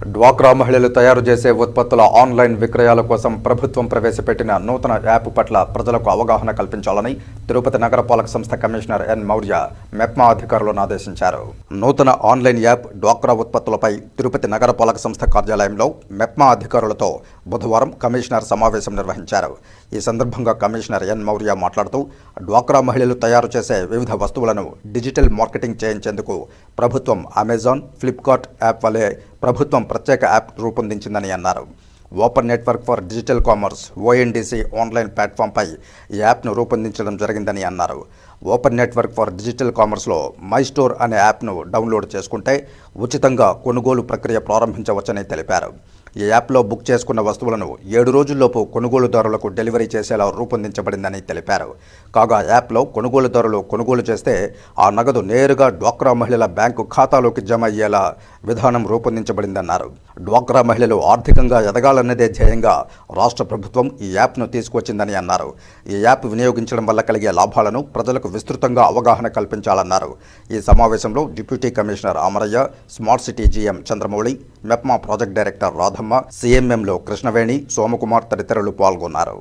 డ్వాక్రా మహిళలు తయారు చేసే ఉత్పత్తుల ఆన్లైన్ విక్రయాల కోసం ప్రభుత్వం ప్రవేశపెట్టిన నూతన యాప్ పట్ల ప్రజలకు అవగాహన కల్పించాలని తిరుపతి నగరపాలక సంస్థ కమిషనర్ ఎన్ మౌర్య మెప్మా అధికారులను ఆదేశించారు. నూతన ఆన్లైన్ యాప్ డ్వాక్రా ఉత్పత్తులపై తిరుపతి నగరపాలక సంస్థ కార్యాలయంలో మెప్మా అధికారులతో బుధవారం కమిషనర్ సమావేశం నిర్వహించారు. ఈ సందర్భంగా కమిషనర్ ఎన్. మౌర్య మాట్లాడుతూ డ్వాక్రా మహిళలు తయారు చేసే వివిధ వస్తువులను డిజిటల్ మార్కెటింగ్ చేయించేందుకు ప్రభుత్వం అమెజాన్ ఫ్లిప్కార్ట్ యాప్ వలె ప్రభుత్వం ప్రత్యేక యాప్ రూపొందించిందని అన్నారు. Open network for digital commerce ONDC online ప్లాట్ఫామ్పై ఈ యాప్ను రూపొందించడం జరిగిందని అన్నారు. ఓపెన్ నెట్వర్క్ ఫర్ డిజిటల్ కామర్స్లో మై స్టోర్ అనే యాప్ను డౌన్లోడ్ చేసుకుంటే ఉచితంగా కొనుగోలు ప్రక్రియ ప్రారంభించవచ్చని తెలిపారు. ఈ యాప్లో బుక్ చేసుకున్న వస్తువులను ఏడు రోజుల్లోపు కొనుగోలుదారులకు డెలివరీ చేసేలా రూపొందించబడిందని తెలిపారు. కాగా యాప్లో కొనుగోలుదారులు కొనుగోలు చేస్తే ఆ నగదు నేరుగా డ్వాక్రా మహిళల బ్యాంకు ఖాతాలోకి జమ అయ్యేలా విధానం రూపొందించబడిందన్నారు. డ్వాక్రా మహిళలు ఆర్థికంగా ఎదగాలన్నదే ధ్యేయంగా రాష్ట్ర ప్రభుత్వం ఈ యాప్ను తీసుకువచ్చిందని అన్నారు. ఈ యాప్ వినియోగించడం వల్ల కలిగే లాభాలను ప్రజలకు విస్తృతంగా అవగాహన కల్పించాలన్నారు. ఈ సమావేశంలో deputy commissioner Amarayya smart city GM Chandramouli MEPMA project director Radhamma సీఎంఎంలో Krishnaveni Somakumar తదితరులు పాల్గొన్నారు.